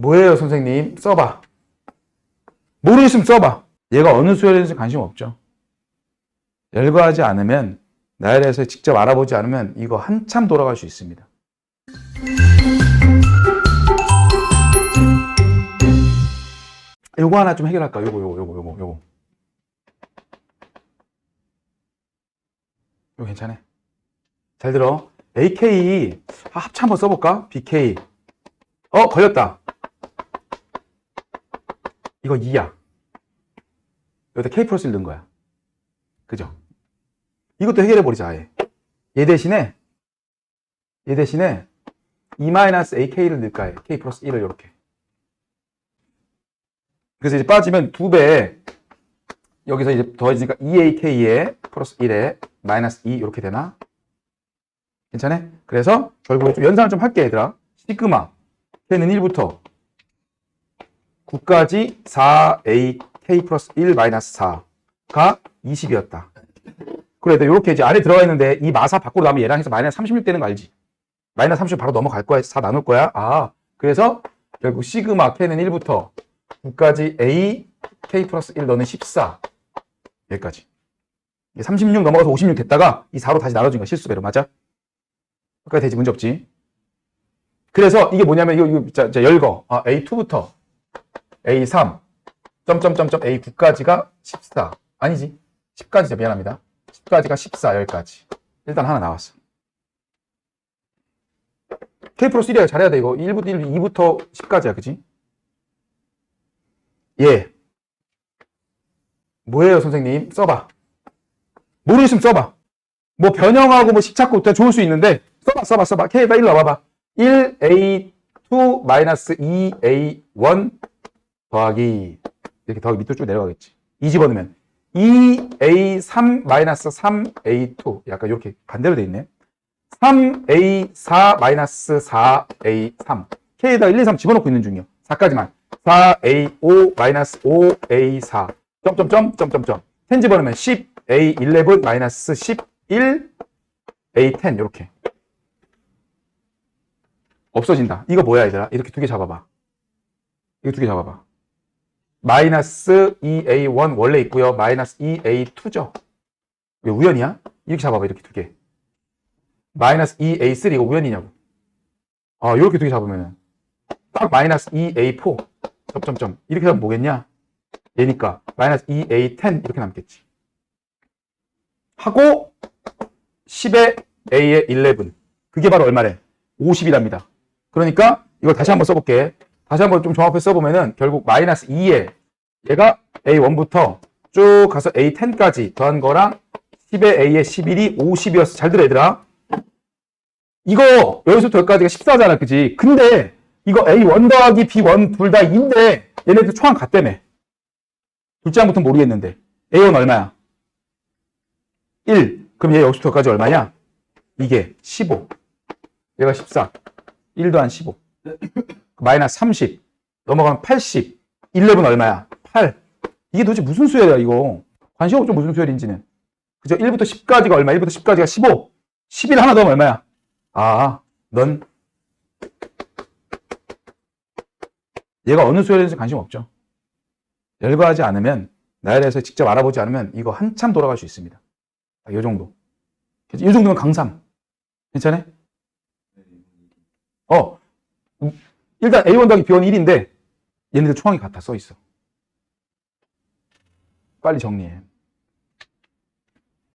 뭐예요, 선생님? 써봐. 모르겠으면 써봐. 얘가 어느 대해서 관심 없죠. 열거하지 않으면, 나에 대해서 직접 알아보지 않으면 이거 한참 돌아갈 수 있습니다. 요거 하나 좀 해결할까? 요거, 요거, 요거, 요거, 요거. 이거 괜찮아. 잘 들어. AK, 아, 합차 한번 써볼까? BK. 어, 걸렸다. 이거 2야. 여기다 K 플러스를 넣은 거야. 그죠? 이것도 해결해버리자, 아예. 얘 대신에, 얘 대신에 2-AK를 넣을까 해. K 플러스 1을 이렇게. 그래서 이제 빠지면 두 배, 여기서 이제 더해지니까 2AK에 플러스 1에 마이너스 2 이렇게 되나? 괜찮아? 그래서 결국에 좀 연산을 좀 할게 얘들아. 시그마 k는 1부터 9까지 4AK 플러스 1 마이너스 4가 20이었다. 그래도 이렇게 이제 안에 들어가 있는데 이 마사 밖으로 나면 얘랑 해서 마이너스 36 되는 거 알지? 마이너스 30 바로 넘어갈 거야. 4 나눌 거야. 아, 그래서 결국 시그마 k는 1부터 9까지 A K 플러스 1 너는 14 여기까지. 36 넘어가서 56 됐다가 이 4로 다시 나눠진 거야. 실수배로 맞아? 여기까지 되지 문제 없지. 그래서 이게 뭐냐면 이거, 이거 자, 자 열거 아, A2부터 A3 점점점점 A9까지가 14 아니지. 10까지죠. 미안합니다. 10까지가 14 여기까지. 일단 하나 나왔어. K 플러스 1이야 잘해야 돼 이거. 1부터 1, 2부터 10까지야 그지? 예. 뭐예요 선생님? 써봐. 모르겠으면 써봐. 뭐 변형하고 뭐 식찾고 다 좋을 수 있는데 써봐 써봐 써봐. K가 1로 와봐봐. 1A2 마이너스 2A1 더하기 이렇게 더하기 밑으로 쭉 내려가겠지. 이 집어넣으면 2A3 마이너스 3A2 약간 이렇게 반대로 돼 있네. 3A4 마이너스 4A3 K에다가 1, 2, 3 집어넣고 있는 중이요. 4까지만 4A5 마이너스 5A4 점점점 점점점 10 집어넣으면 10A11 마이너스 11 A10 이렇게 없어진다. 이거 뭐야, 얘들아? 이렇게 두 개 잡아봐. 이거 두 개 잡아봐. 마이너스 2A1 원래 있고요. 마이너스 2A2죠. 왜 우연이야? 이렇게 잡아봐, 이렇게 두 개. 마이너스 2A3 이거 우연이냐고. 아, 이렇게 두 개 잡으면은 딱 마이너스 2A4 점점점 이렇게 하면 뭐겠냐? 얘니까 마이너스 2A10 이렇게 남겠지. 하고 10에 A에 11 그게 바로 얼마래? 50이랍니다. 그러니까 이걸 다시 한번 써볼게. 다시 한번 좀 종합해서 써보면은 결국 마이너스 2에 얘가 A1부터 쭉 가서 A10까지 더한 거랑 10에 A에 11이 50이었어. 잘 들어 얘들아. 이거 여기서부터 여기까지가 14잖아. 그지? 근데 이거 A1 더하기 B1 둘 다 2인데 얘네들 초항 같다며. 둘째 항부터 모르겠는데. A1 얼마야? 1. 그럼 얘 여기서부터 여기까지 얼마냐? 이게 15. 얘가 14. 1도 한 15. 마이너스 30. 넘어가면 80. 11 얼마야? 8. 이게 도대체 무슨 수열이야, 이거? 관심 없죠, 무슨 수열인지는. 그죠? 1부터 10까지가 얼마? 1부터 10까지가 15. 11 하나 더 하면 얼마야? 아, 넌 얘가 어느 대해서 관심 없죠. 열거하지 않으면, 나에 대해서 직접 알아보지 않으면 이거 한참 돌아갈 수 있습니다. 이 정도. 이 정도면 강삼. 괜찮아? 어, 음, 일단 A1 더하기 B1 1인데 얘네들 초항이 같아 써 있어. 빨리 정리해.